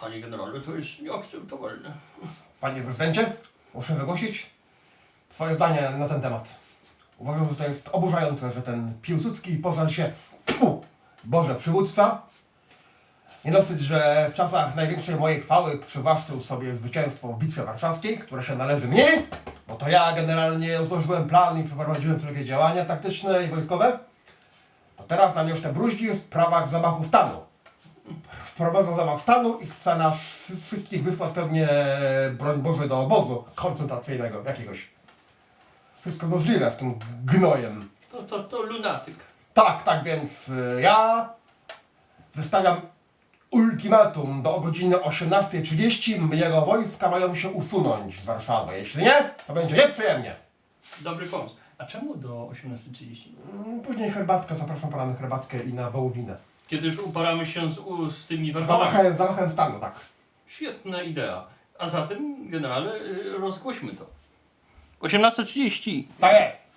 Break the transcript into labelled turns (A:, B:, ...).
A: Panie generale, to jest nieakceptowalne.
B: Panie prezydencie, muszę wygłosić swoje zdanie na ten temat. Uważam, że to jest oburzające, że ten Piłsudski pożar się, tfu, Boże, przywódca, nie dosyć, że w czasach największej mojej chwały przywłaszczył sobie zwycięstwo w Bitwie Warszawskiej, które się należy mi, bo to ja generalnie utworzyłem plan i przeprowadziłem wszelkie działania taktyczne i wojskowe, to teraz nam jeszcze bruździ w sprawach zamachu stanu. Wprowadza zamach stanu i chce nas wszy- wszystkich wysłać pewnie, broń Boże, do obozu koncentracyjnego jakiegoś. Wszystko możliwe z tym gnojem.
A: To, to, to lunatyk.
B: Tak, tak więc y, ja wystawiam ultimatum do godziny 18.30. Jego wojska mają się usunąć z Warszawy. Jeśli nie, to będzie nieprzyjemnie.
A: Dobry pomysł. A czemu do 18.30?
B: Mm, Później herbatkę, zapraszam pana na herbatkę i na wołowinę.
A: Kiedy już uparamy się z, u, z tymi.
B: Zamachem, zamachem stanu, tak.
A: Świetna idea. A zatem, generale, y, rozgłośmy to. 18.30.
B: Tak jest.